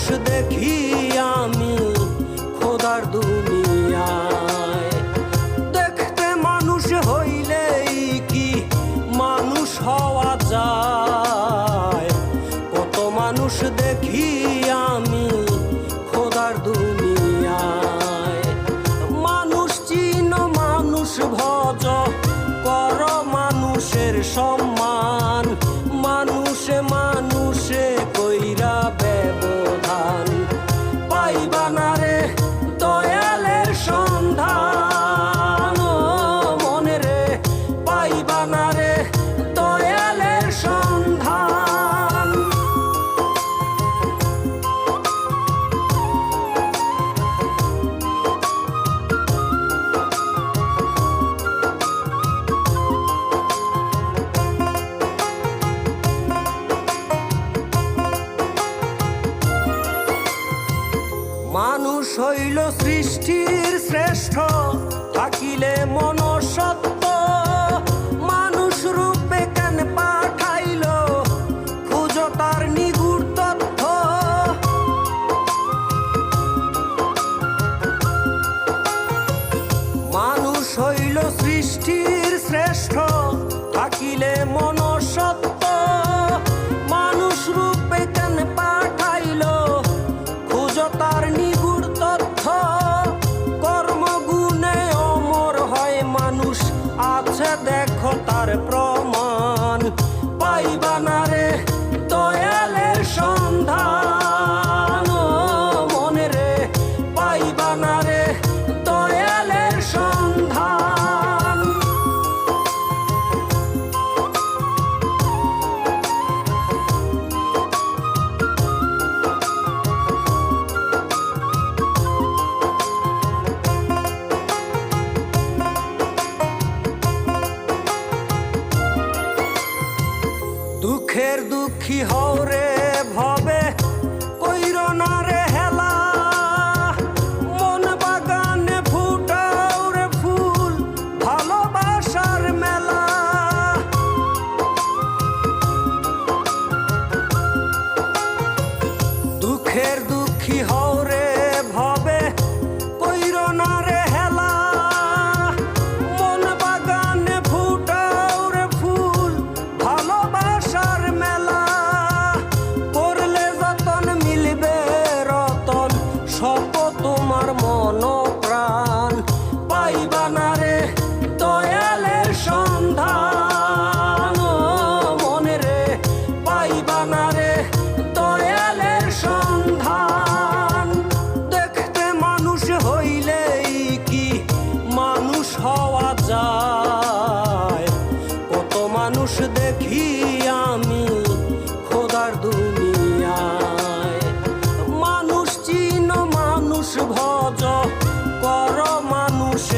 মানুষ দেখি আমি খোদার দুনিয়ায়। দেখতে মানুষ হইলেই কি মানুষ হওয়া যায়? কত মানুষ দেখি আমি খোদার দুনিয়া শৈল সৃষ্টির শ্রেষ্ঠ থাকিলে মন sempre pronto. সুখের দুঃখী হও রে।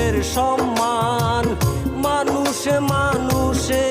মানুষের সম্মান মানুষে মানুষে